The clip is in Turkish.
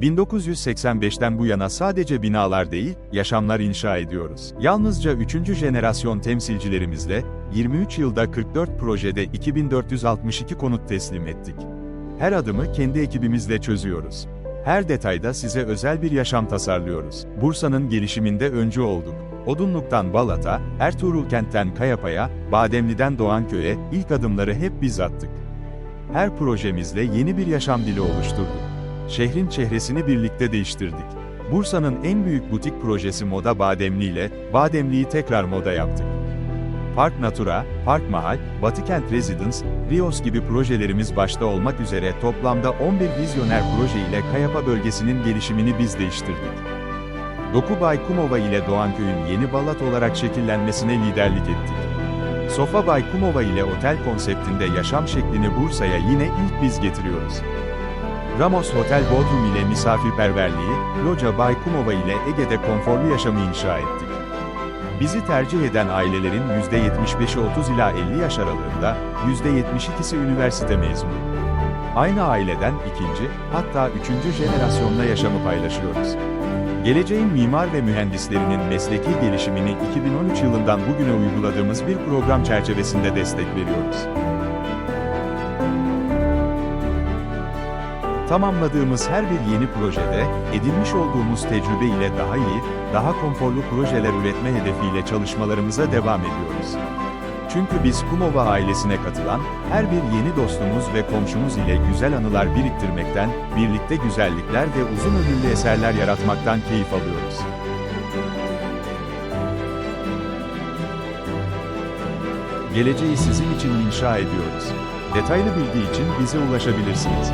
1985'ten bu yana sadece binalar değil, yaşamlar inşa ediyoruz. Yalnızca 3. jenerasyon temsilcilerimizle, 23 yılda 44 projede 2462 konut teslim ettik. Her adımı kendi ekibimizle çözüyoruz. Her detayda size özel bir yaşam tasarlıyoruz. Bursa'nın gelişiminde öncü olduk. Odunluk'tan Balat'a, Ertuğrul kentten Kayapa'ya, Bademli'den Doğanköy'e ilk adımları hep biz attık. Her projemizle yeni bir yaşam dili oluşturduk. Şehrin çehresini birlikte değiştirdik. Bursa'nın en büyük butik projesi Moda Bademli ile Bademli'yi tekrar moda yaptık. Park Natura, Park Mahal, Batıkent Residence, Rios gibi projelerimiz başta olmak üzere toplamda 11 vizyoner proje ile Kayapa bölgesinin gelişimini biz değiştirdik. Doku Baykumova ile Doğanköy'ün yeni Balat olarak şekillenmesine liderlik ettik. Sofa Baykumova ile otel konseptinde yaşam şeklini Bursa'ya yine ilk biz getiriyoruz. Ramos Hotel Bodrum ile misafirperverliği, Loca Baykumova ile Ege'de konforlu yaşamı inşa ettik. Bizi tercih eden ailelerin %75'i 30 ila 50 yaş aralığında, %72'si üniversite mezunu. Aynı aileden ikinci, hatta üçüncü jenerasyonla yaşamı paylaşıyoruz. Geleceğin mimar ve mühendislerinin mesleki gelişimini 2013 yılından bugüne uyguladığımız bir program çerçevesinde destek veriyoruz. Tamamladığımız her bir yeni projede, edinmiş olduğumuz tecrübe ile daha iyi, daha konforlu projeler üretme hedefiyle çalışmalarımıza devam ediyoruz. Çünkü biz Kumova ailesine katılan, her bir yeni dostumuz ve komşumuz ile güzel anılar biriktirmekten, birlikte güzellikler ve uzun ömürlü eserler yaratmaktan keyif alıyoruz. Geleceği sizin için inşa ediyoruz. Detaylı bilgi için bize ulaşabilirsiniz.